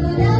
Buddha.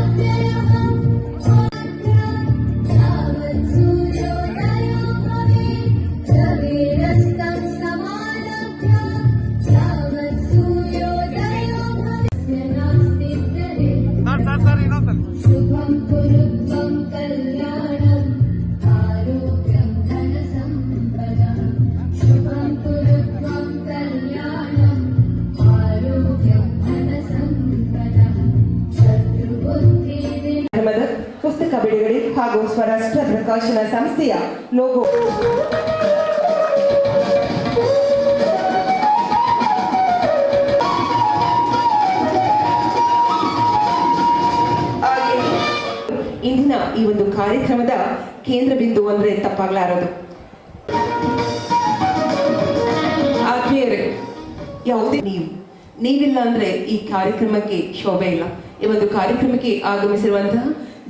ಹಾಗೂ ಸ್ವರಾಷ್ಟ್ರ ಪ್ರಕಾಶನ ಸಂಸ್ಥೆಯ ಲೋಗೋ ಇಂದಿನ ಈ ಒಂದು ಕಾರ್ಯಕ್ರಮದ ಕೇಂದ್ರ ಬಿಂದು ಅಂದ್ರೆ ತಪ್ಪಾಗ್ಲಾರದು. ಯಾವುದೇ ನೀವು, ನೀವಿಲ್ಲ ಅಂದ್ರೆ ಈ ಕಾರ್ಯಕ್ರಮಕ್ಕೆ ಶೋಭೆ ಇಲ್ಲ. ಈ ಒಂದು ಕಾರ್ಯಕ್ರಮಕ್ಕೆ ಆಗಮಿಸಿರುವಂತಹ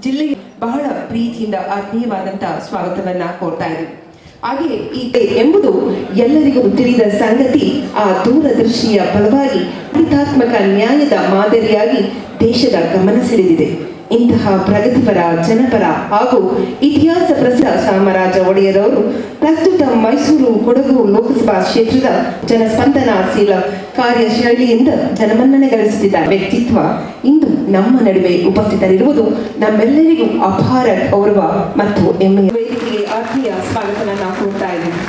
ಜಿಲ್ಲೆಗೆ ಬಹಳ ಪ್ರೀತಿಯಿಂದ ಆತ್ಮೀಯವಾದಂತಹ ಸ್ವಾಗತವನ್ನ ಕೋರ್ತಾ ಇದ್ದೀವಿ ಹಾಗೆ ಈ ಎಂಬುದು ಎಲ್ಲರಿಗೂ ತಿಳಿದ ಸಂಗತಿ, ಆ ದೂರದರ್ಶಿಯ ಫಲವಾಗಿ ಕೃತಾತ್ಮಕ ನ್ಯಾಯದ ಮಾದರಿಯಾಗಿ ದೇಶದ ಗಮನ ಸೆಳೆದಿದೆ. ಇಂತಹ ಪ್ರಗತಿಪರ, ಜನಪರ ಹಾಗೂ ಇತಿಹಾಸ ಪ್ರಸಿದ್ಧ ಚಾಮರಾಜ ಒಡೆಯರವರು ಪ್ರಸ್ತುತ ಮೈಸೂರು ಕೊಡಗು ಲೋಕಸಭಾ ಕ್ಷೇತ್ರದ ಜನಸ್ಪಂದನಾಶೀಲ ಕಾರ್ಯಶೈಲಿಯಿಂದ ಜನಮನ್ನಣೆ ಗಳಿಸುತ್ತಿದ್ದ ವ್ಯಕ್ತಿತ್ವ ಇಂದು ನಮ್ಮ ನಡುವೆ ಉಪಸ್ಥಿತರಿರುವುದು ನಮ್ಮೆಲ್ಲರಿಗೂ ಅಪಾರ ಗೌರವ ಮತ್ತು ಹೆಮ್ಮೆಯ ಆತ್ಮೀಯ ಸ್ವಾಗತನ ನಾವು ಕೊಡ್ತಾ ಇದ್ದೀವಿ.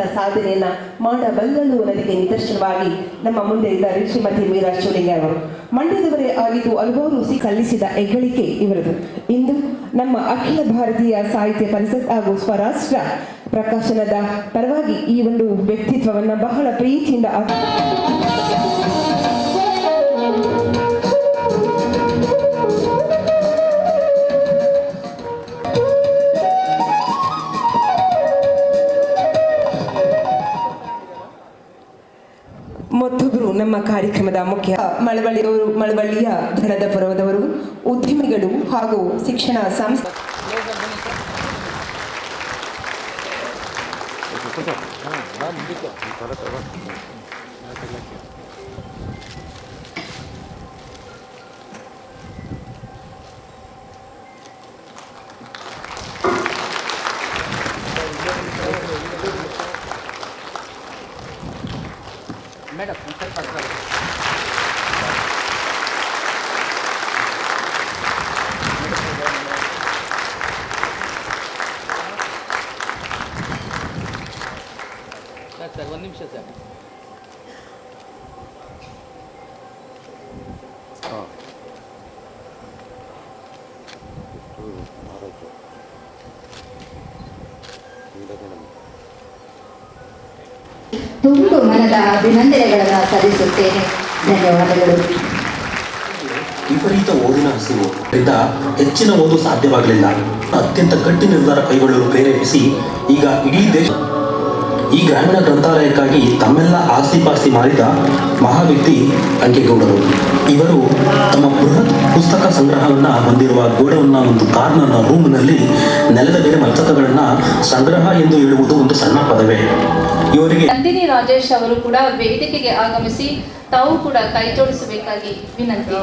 ಆದಂತಹ ಸಾಧನೆಯನ್ನ ಮಾಡಬಲ್ಲಳು ಅನ್ನೋದಕ್ಕೆ ನಿದರ್ಶನವಾಗಿ ನಮ್ಮ ಮುಂದೆ ಇದ್ದಾರೆ ಶ್ರೀಮತಿ ಮೀರಾ ಶಿವಲಿಂಗ ಅವರು. ಮಂಡ್ಯದವರೇ ಆಗಿದ್ದು ಹಲವಾರು ಸಿ ಸಲ್ಲಿಸಿದ ಹೆಗ್ಗಳಿಕೆ ಇವರದು. ಇಂದು ನಮ್ಮ ಅಖಿಲ ಭಾರತೀಯ ಸಾಹಿತ್ಯ ಪರಿಷತ್ ಹಾಗೂ ಸ್ವರಾಷ್ಟ್ರ ಪ್ರಕಾಶನದ ಪರವಾಗಿ ಈ ಒಂದು ವ್ಯಕ್ತಿತ್ವವನ್ನ ಬಹಳ ಪ್ರೀತಿಯಿಂದ ನಮ್ಮ ಕಾರ್ಯಕ್ರಮದ ಮುಖ್ಯ ಮಳವಳ್ಳಿಯವರು ಮಳವಳ್ಳಿಯ ಧನದ ಪರ್ವದವರು ಉದ್ಯಮಿಗಳು ಹಾಗೂ ಶಿಕ್ಷಣ ಸಂಸ್ಥೆ ಸರ್ ಸರ್ ಒಂದು ನಿಮಿಷ ಸರ್ ತುಂಬು ಮನದ ಅಭಿನಂದನೆಗಳನ್ನು ಸಲ್ಲಿಸುತ್ತೇನೆ. ಧನ್ಯವಾದಗಳು. ವಿಪರೀತ ಓದಿನ ಹಸಿವು. ಹೆಚ್ಚಿನ ಓದು ಸಾಧ್ಯವಾಗಲಿಲ್ಲ. ಅತ್ಯಂತ ಗಟ್ಟಿ ನಿರ್ಧಾರ ಕೈಗೊಳ್ಳಲು ಪ್ರೇರೇಪಿಸಿ ಈಗ ಇಡೀ ದೇಶ ಈ ಗ್ರಾಮೀಣ ಗ್ರಂಥಾಲಯಕ್ಕಾಗಿ ತಮ್ಮೆಲ್ಲ ಆಸ್ತಿ ಪಾಸ್ತಿ ಮಾರಿದ ಮಹಾವ್ಯಕ್ತಿ ಅಂಕೇಗೌಡರು. ಇವರು ತಮ್ಮ ಬೃಹತ್ ಪುಸ್ತಕ ಸಂಗ್ರಹವನ್ನು ಹೊಂದಿರುವ ಗೋಡೌನ್ನ ಒಂದು ಕಾರ್ನರ್ನ ರೂಮ್ನಲ್ಲಿ ನೆಲದ ಮೇಲೆ ಮಸ್ತಕಗಳನ್ನ ಸಂಗ್ರಹ ಎಂದು ಹೇಳುವುದು ಒಂದು ಸಣ್ಣ ಪದವೇ. ಇವರಿಗೆ ನಂದಿನಿ ರಾಜೇಶ್ ಅವರು ಕೂಡ ವೇದಿಕೆಗೆ ಆಗಮಿಸಿ ತಾವು ಕೂಡ ಕೈ ಜೋಡಿಸಬೇಕಾಗಿ ವಿನಂತಿ.